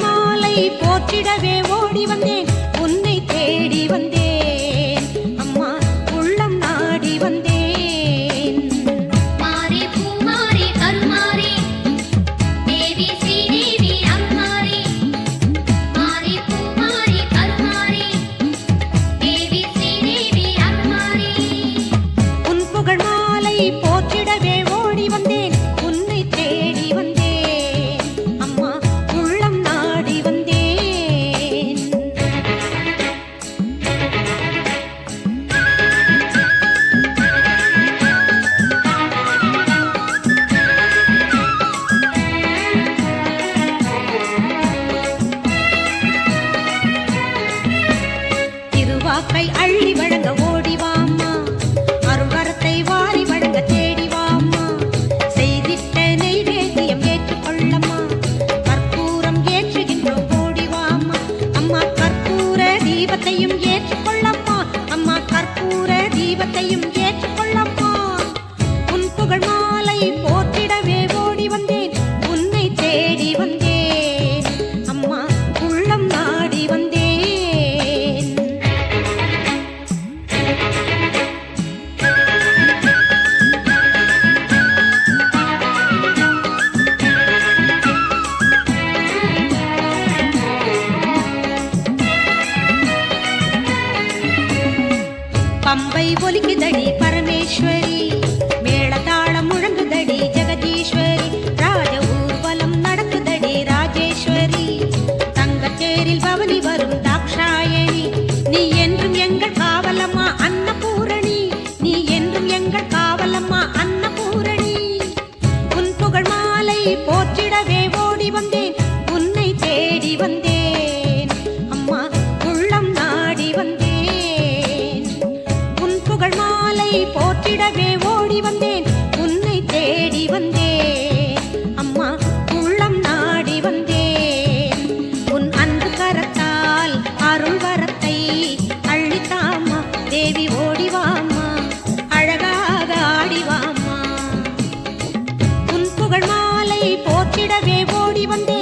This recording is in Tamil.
திருமாலை போற்றிடவே ஓடி வந்தேன். உன்னை தேடி வந்தேன். தெய்வத்தையும் ஏற்றுக்கொள்ள பம்பை ஒலிக்குதடி பரமேஸ்வரி. மேளதாளம் முழங்குதடி ஜெகதீஸ்வரி. ராஜ ஊர்வலம் நடக்குதடி ராஜேஸ்வரி. தங்கத்தேரில் பவனி வரும் தாக்ஷாயணி நீ என்றும் எங்கள் காவலம்மா அன்னபூரணி. நீ என்றும் எங்கள் காவலம்மா அன்னபூரணி. உன் புகழ் மாலை போற்றிடவே ஓடி வந்தேன். உன்னை தேடி வந்தேன். வாழவே ஓடி வந்தேன். உன்னை தேடி வந்தேன். அம்மா உள்ளம் நாடி வந்தேன். உன் அன்பு கரத்தால் அருள் வரத்தை அள்ளித்தாமா தேவி ஓடிவாமா அழகாக ஆடிவாமா உன் புகழ் மாலை போற்றிடவே ஓடி வந்தேன்.